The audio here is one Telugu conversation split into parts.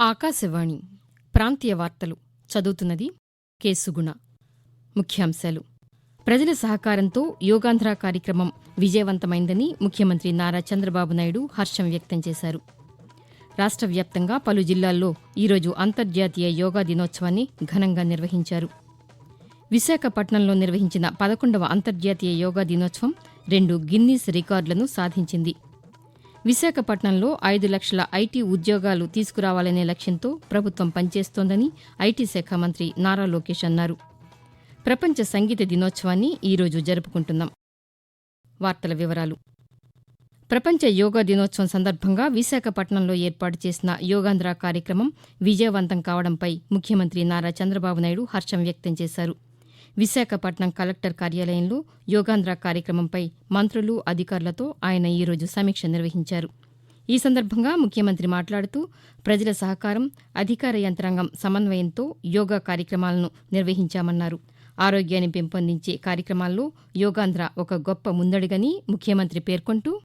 ఆకాశవాణి ప్రాంతీయ వార్తలు చదువుతున్నది కేసుగుణ ముఖ్యాంశాలు. ప్రజల సహకారంతో యోగాంధ్ర కార్యక్రమం విజయవంతమైందని ముఖ్యమంత్రి నారా చంద్రబాబు నాయుడు హర్షం వ్యక్తం చేశారు. రాష్ట్ర వ్యాప్తంగా పలు జిల్లాల్లో ఈరోజు అంతర్జాతీయ యోగా దినోత్సవాన్ని ఘనంగా నిర్వహించారు. విశాఖపట్నంలో నిర్వహించిన పదకొండవ అంతర్జాతీయ యోగా దినోత్సవం రెండు గిన్నీస్ రికార్డులను సాధించింది. విశాఖపట్నంలో ఐదు లక్షల ఐటీ ఉద్యోగాలు తీసుకురావాలనే లక్ష్యంతో ప్రభుత్వం పనిచేస్తోందని ఐటీ శాఖ మంత్రి నారా లోకేష్ అన్నారు. ప్రపంచ సంగీత దినోత్సవాన్ని ఈరోజు జరుపుకుంటున్నాం. వార్తల వివరాలు. ప్రపంచ యోగా దినోత్సవం సందర్భంగా విశాఖపట్నంలో ఏర్పాటు చేసిన యోగాంధ్ర కార్యక్రమం విజయవంతం కావడంపై ముఖ్యమంత్రి నారా చంద్రబాబు నాయుడు హర్షం వ్యక్తం చేశారు. విశాఖపట్నం కలెక్టర్ కార్యాలయంలో యోగాంధ్ర కార్యక్రమంపై మంత్రులు అధికారులతో ఆయన ఈరోజు సమీక్ష నిర్వహించారు. ఈ సందర్భంగా ముఖ్యమంత్రి మాట్లాడుతూ ప్రజల సహకారం అధికార యంత్రాంగం సమన్వయంతో యోగా కార్యక్రమాలను నిర్వహించామన్నారు. ఆరోగ్యాన్ని పెంపొందించే కార్యక్రమాల్లో యోగాంధ్ర ఒక గొప్ప ముందడుగని ముఖ్యమంత్రి పేర్కొంటూ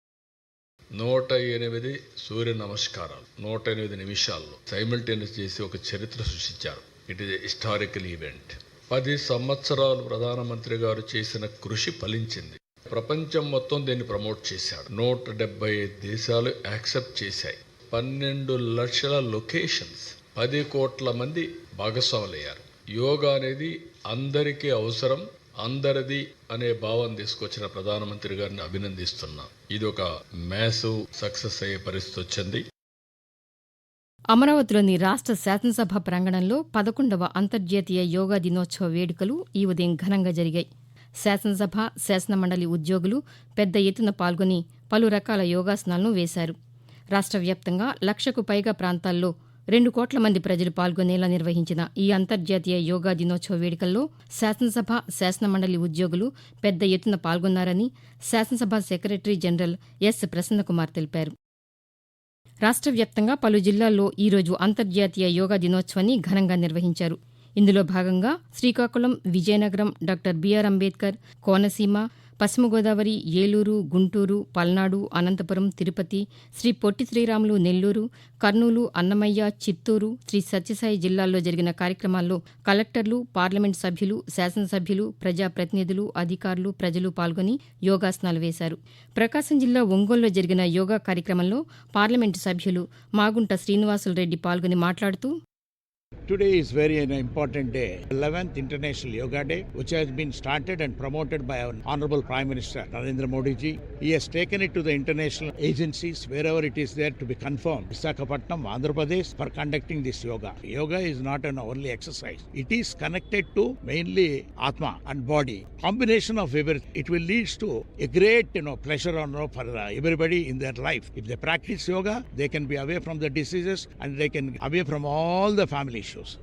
నూట ఎనిమిది సూర్య నమస్కారాలు నూట ఎనిమిది నిమిషాల్లో సైమిల్టేనియస్ చేసి ఒక చరిత్ర సృష్టించారు. ఇట్ ఈస్ హిస్టారికల్ ఈవెంట్ పది సంవత్సరాలు ప్రధానమంత్రి గారు చేసిన కృషి ఫలించింది. ప్రపంచం మొత్తం దీన్ని ప్రమోట్ చేశాడు. నూట డెబ్బై ఐదు దేశాలు యాక్సెప్ట్ చేశాయి. పన్నెండు లక్షల లొకేషన్స్ పది కోట్ల మంది భాగస్వాములయ్యారు. యోగా అనేది అందరికీ అవసరం అందరిది అనే భావం తీసుకొచ్చిన ప్రధానమంత్రి గారిని అభినందిస్తున్నా. ఇది ఒక మ్యాసివ్ సక్సెస్ అయ్యే పరిస్థితి వచ్చింది. అమరావతిలోని రాష్ట్ర శాసనసభ ప్రాంగణంలో పదకొండవ అంతర్జాతీయ యోగా దినోత్సవ వేడుకలు ఈ ఉదయం ఘనంగా జరిగాయి. శాసనసభ శాసనమండలి ఉద్యోగులు పెద్ద ఎత్తున పాల్గొని పలు రకాల యోగాసనాలను వేశారు. రాష్ట వ్యాప్తంగా లక్షకు పైగా ప్రాంతాల్లో రెండు కోట్ల మంది ప్రజలు పాల్గొనేలా నిర్వహించిన ఈ అంతర్జాతీయ యోగా దినోత్సవ వేడుకల్లో శాసనసభ శాసనమండలి ఉద్యోగులు పెద్ద ఎత్తున పాల్గొన్నారని శాసనసభ సెక్రటరీ జనరల్ ఎస్. ప్రసన్నకుమార్ తెలిపారు. రాష్ట వ్యాప్తంగా పలు జిల్లాల్లో ఈరోజు అంతర్జాతీయ యోగా దినోత్సవాన్ని ఘనంగా నిర్వహించారు. ఇందులో భాగంగా Srikakulam Vizianagaram doctor B R Ambedkar Konaseema Paschima Godavari Eluru Guntur Palnadu Anantapuram Tirupati Shri Potti Sriramulu Nellore Kurnool Annamayya Chittoor Shri Sathya Sai జిల్లాల్లో జరిగిన కార్యక్రమాల్లో కలెక్టర్లు పార్లమెంట్ సభ్యులు శాసనసభ్యులు ప్రజాప్రతినిధులు అధికారులు ప్రజలు పాల్గొని యోగాసనాలు వేశారు. ప్రకాశం జిల్లా ఒంగోలులో జరిగిన యోగా కార్యక్రమంలో పార్లమెంటు సభ్యులు మాగుంట శ్రీనివాసులు రెడ్డి పాల్గొని మాట్లాడుతూ Today is very an important day, 11th International Yoga Day, which has been started and promoted by our Honorable Prime Minister Narendra Modi ji. He has taken it to the international agencies wherever it is there to be confirmed. Visakhapatnam, Andhra Pradesh for conducting this yoga. Yoga is not an only exercise. It is connected to mainly Atma and body. Combination of everything. It will lead to a great you know pleasure or no for uh, everybody in their life. If they practice yoga, they can be away from the diseases and they can away from all the family issues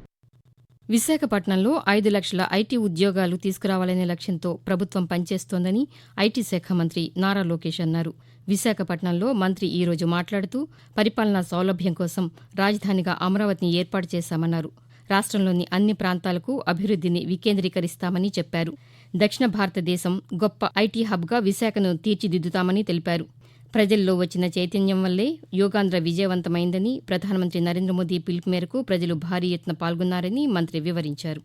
విశాఖపట్నంలో ఐదు లక్షల ఐటీ ఉద్యోగాలు తీసుకురావాలనే లక్ష్యంతో ప్రభుత్వం పనిచేస్తోందని ఐటీ శాఖ మంత్రి నారా లోకేష్ అన్నారు. విశాఖపట్నంలో మంత్రి ఈ రోజు మాట్లాడుతూ పరిపాలనా సౌలభ్యం కోసం రాజధానిగా అమరావతిని ఏర్పాటు చేశామన్నారు. రాష్ట్రంలోని అన్ని ప్రాంతాలకు అభివృద్ధిని వికేంద్రీకరిస్తామని చెప్పారు. దక్షిణ భారతదేశం గొప్ప ఐటీ హబ్గా విశాఖను తీర్చిదిద్దుతామని తెలిపారు. ప్రజల్లో వచ్చిన చైతన్యం వల్లే యోగాంధ్ర విజయవంతమైందని ప్రధానమంత్రి నరేంద్ర మోదీ పిలుపు మేరకు ప్రజలు భారీ ఎత్తున పాల్గొన్నారని మంత్రి వివరించారు.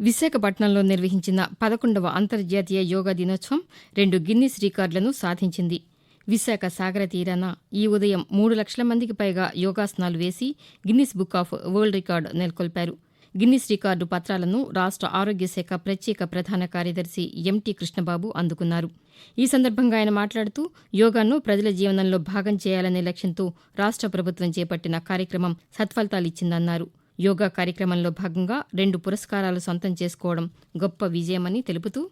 విశాఖపట్నంలో నిర్వహించిన పదకొండవ అంతర్జాతీయ యోగా దినోత్సవం రెండు గిన్నిస్ రికార్డులను సాధించింది. విశాఖ సాగర తీరాన ఈ ఉదయం మూడు లక్షల మందికి పైగా యోగాసనాలు వేసి Guinness book of world record నెలకొల్పారు. గిన్నిస్ రికార్డు పత్రాలను రాష్ట్ర ఆరోగ్య శాఖ ప్రత్యేక ప్రధాన కార్యదర్శి ఎంటీ కృష్ణబాబు అందుకున్నారు. ఈ సందర్భంగా ఆయన మాట్లాడుతూ యోగాను ప్రజల జీవనంలో భాగం చేయాలనే లక్ష్యంతో రాష్ట్ర ప్రభుత్వం చేపట్టిన కార్యక్రమం సత్ఫలితాలిచ్చిందన్నారు. యోగా కార్యక్రమంలో భాగంగా రెండు పురస్కారాలు సొంతం చేసుకోవడం గొప్ప విజయమని తెలుపుతూ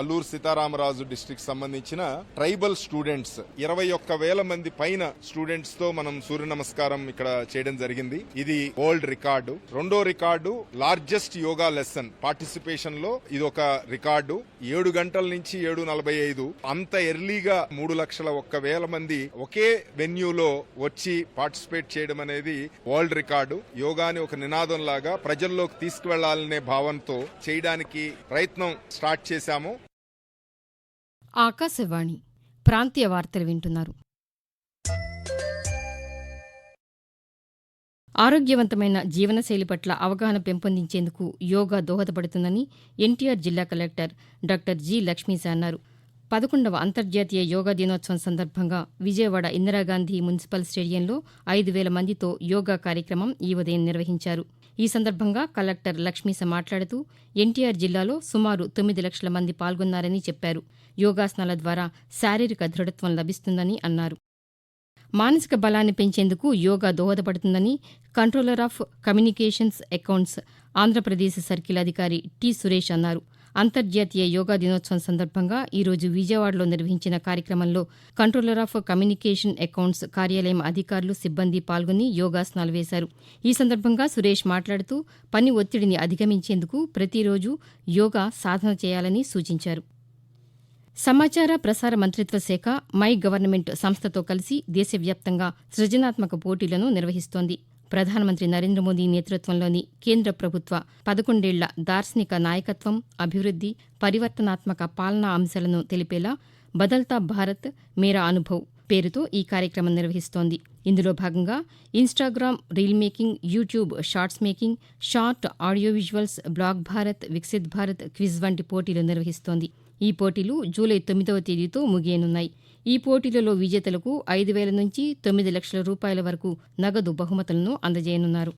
అల్లూరు సీతారామరాజు డిస్టిక్ సంబంధించిన ట్రైబల్ స్టూడెంట్స్ ఇరవై ఒక్క వేల మంది పైన స్టూడెంట్స్తో మనం సూర్య నమస్కారం ఇక్కడ చేయడం జరిగింది. ఇది వరల్డ్ రికార్డు. రెండో రికార్డు లార్జెస్ట్ యోగా లెసన్. పార్టిసిపేషన్లో ఇది ఒక రికార్డు. ఏడు గంటల నుంచి ఏడు నలభై ఐదు. అంత ఎర్లీగా మూడు లక్షల ఒక్క వేల మంది ఒకే వెన్యూలో వచ్చి పార్టిసిపేట్ చేయడం అనేది వరల్డ్ రికార్డు. యోగాని ఒక నినాదం లాగా ప్రజల్లోకి తీసుకువెళ్ళాలనే భావంతో చేయడానికి ప్రయత్నం స్టార్ట్ చేశాము. ఆకాశవాణి ప్రాంతీయ వార్తలు వింటున్నారు. ఆరోగ్యవంతమైన జీవనశైలి పట్ల అవగాహన పెంపొందించేందుకు యోగా దోహదపడుతుందని ఎన్టీఆర్ జిల్లా కలెక్టర్ డాక్టర్ జి లక్ష్మీశ అన్నారు. పదకొండవ అంతర్జాతీయ యోగా దినోత్సవం సందర్భంగా విజయవాడ ఇందిరాగాంధీ మున్సిపల్ స్టేడియంలో ఐదు వేల మందితో యోగా కార్యక్రమం ఈ ఉదయం నిర్వహించారు. ఈ సందర్భంగా కలెక్టర్ లక్ష్మీశ మాట్లాడుతూ ఎన్టీఆర్ జిల్లాలో సుమారు తొమ్మిది లక్షల మంది పాల్గొన్నారని చెప్పారు. యోగాసనాల ద్వారా శారీరక దృఢత్వం లభిస్తుందని అన్నారు. మానసిక బలాన్ని పెంచేందుకు యోగా దోహదపడుతుందని controller of communications accounts Andhra Pradesh circle అధికారి టి సురేష్ అన్నారు. అంతర్జాతీయ యోగా దినోత్సవం సందర్భంగా ఈరోజు విజయవాడలో నిర్వహించిన కార్యక్రమంలో కంట్రోలర్ ఆఫ్ కమ్యూనికేషన్ అకౌంట్స్ కార్యాలయం అధికారులు సిబ్బంది పాల్గొని యోగాసనాలు వేశారు. ఈ సందర్భంగా సురేష్ మాట్లాడుతూ పని ఒత్తిడిని అధిగమించేందుకు ప్రతిరోజు యోగా సాధన చేయాలని సూచించారు. సమాచార ప్రసార మంత్రిత్వ శాఖ మై గవర్నమెంట్ సంస్థతో కలిసి దేశవ్యాప్తంగా సృజనాత్మక పోటీలను నిర్వహిస్తోంది. ప్రధానమంత్రి నరేంద్ర మోదీ నేతృత్వంలోని కేంద్ర ప్రభుత్వ పదకొండేళ్ళ దార్శనిక నాయకత్వం అభివృద్ది పరివర్తనాత్మక పాలనా అంశాలను తెలిపేలా బదల్తా భారత్ మేరా అనుభవ్ పేరుతో ఈ కార్యక్రమం నిర్వహిస్తోంది. ఇందులో భాగంగా Instagram reel making YouTube shorts making short audio visuals blog Bharat Viksit Bharat quiz వంటి పోటీలు నిర్వహిస్తోంది. ఈ పోటీలు జూలై తొమ్మిదవ తేదీతో ముగియనున్నాయి. ఈ పోటీలలో విజేతలకు ఐదు వేల నుంచి తొమ్మిది లక్షల రూపాయల వరకు నగదు బహుమతులను అందజేయనున్నారు.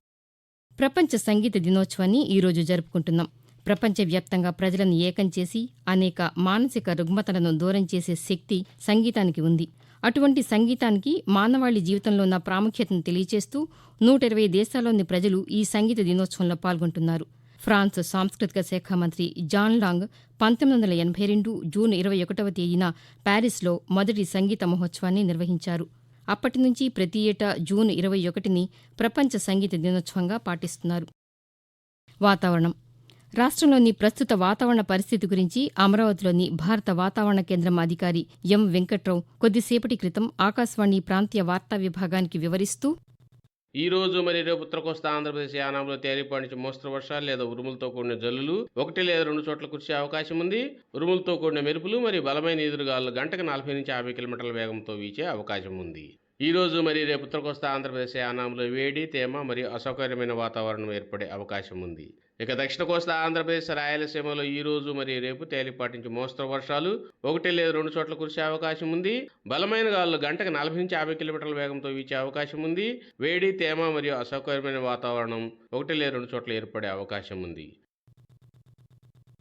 ప్రపంచ సంగీత దినోత్సవాన్ని ఈరోజు జరుపుకుంటున్నాం. ప్రపంచవ్యాప్తంగా ప్రజలను ఏకం చేసి అనేక మానసిక రుగ్మతలను దూరం చేసే శక్తి సంగీతానికి ఉంది. అటువంటి సంగీతానికి మానవాళి జీవితంలో ఉన్న ప్రాముఖ్యతను తెలియచేస్తూ నూట ఇరవై దేశాల్లోని ప్రజలు ఈ సంగీత దినోత్సవంలో పాల్గొంటున్నారు. ఫ్రాన్స్ సాంస్కృతిక శాఖ మంత్రి జాన్ లాంగ్ పంతొమ్మిది వందల ఎనభై రెండు జూన్ ఇరవై ఒకటవ తేదీన ప్యారిస్లో మొదటి సంగీత మహోత్సవాన్ని నిర్వహించారు. అప్పటి నుంచి ప్రతి ఏటా జూన్ ఇరవై ఒకటిని ప్రపంచ సంగీత దినోత్సవంగా పాటిస్తున్నారు. వాతావరణం. రాష్ట్రంలోని ప్రస్తుత వాతావరణ పరిస్థితి గురించి అమరావతిలోని భారత వాతావరణ కేంద్రం అధికారి ఎం వెంకట్రావు కొద్దిసేపటి క్రితం ఆకాశవాణి ప్రాంతీయ వార్తా విభాగానికి వివరిస్తూ ఈ రోజు మరి రేపు ఉత్తర కోస్తా ఆంధ్రప్రదేశ్ యానాంలో తేలిపాటి నుంచి మోస్తరు వర్షాలు లేదా ఉరుములతో కూడిన జల్లులు ఒకటి లేదా రెండు చోట్ల కురిసే అవకాశం ఉంది. ఉరుములతో కూడిన మెరుపులు మరియు బలమైన ఎదురుగాలు గంటకు నలభై నుంచి యాభై కిలోమీటర్ల వేగంతో వీచే అవకాశం ఉంది. ఈ రోజు మరి రేపు ఉత్తర కోస్తా ఆంధ్రప్రదేశ్ యానాంలో వేడి తేమ మరియు అసౌకర్యమైన వాతావరణం ఏర్పడే అవకాశం ఉంది. ఇక దక్షిణ కోస్తా ఆంధ్రప్రదేశ్ రాయలసీమలో ఈ రోజు మరియు రేపు తేలిపాటి నుంచి మోస్తరు వర్షాలు ఒకటి లేదా రెండు చోట్ల కురిసే అవకాశం ఉంది. బలమైన గాలులు గంటకు నలభై నుంచి యాభై కిలోమీటర్ల వేగంతో వీచే అవకాశం ఉంది. వేడి తేమ మరియు అసౌకర్యమైన వాతావరణం ఒకటి లేదా రెండు చోట్ల ఏర్పడే అవకాశం ఉంది.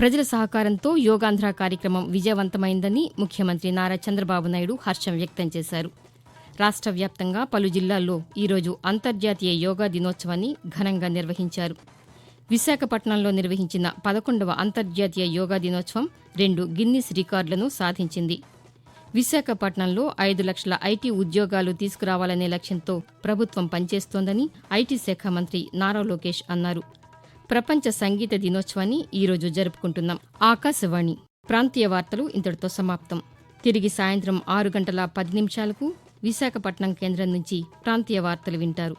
ప్రజల సహకారంతో యోగాంధ్ర కార్యక్రమం విజయవంతమైందని ముఖ్యమంత్రి నారా చంద్రబాబు నాయుడు హర్షం వ్యక్తం చేశారు. రాష్ట్ర వ్యాప్తంగా పలు జిల్లాల్లో ఈరోజు అంతర్జాతీయ యోగా దినోత్సవాన్ని ఘనంగా నిర్వహించారు. విశాఖపట్నంలో నిర్వహించిన పదకొండవ అంతర్జాతీయ యోగా దినోత్సవం రెండు గిన్నిస్ రికార్డులను సాధించింది. విశాఖపట్నంలో ఐదు లక్షల ఐటీ ఉద్యోగాలు తీసుకురావాలనే లక్ష్యంతో ప్రభుత్వం పనిచేస్తోందని ఐటీ శాఖ మంత్రి నారా లోకేష్ అన్నారు. ప్రపంచ సంగీత దినోత్సవాన్ని ఈరోజు జరుపుకుంటున్నాం. ఆకాశవాణి ప్రాంతీయ వార్తలు ఇంతటితో సమాప్తం. తిరిగి సాయంత్రం ఆరు గంటల పది నిమిషాలకు విశాఖపట్నం కేంద్రం నుంచి ప్రాంతీయ వార్తలు వింటారు.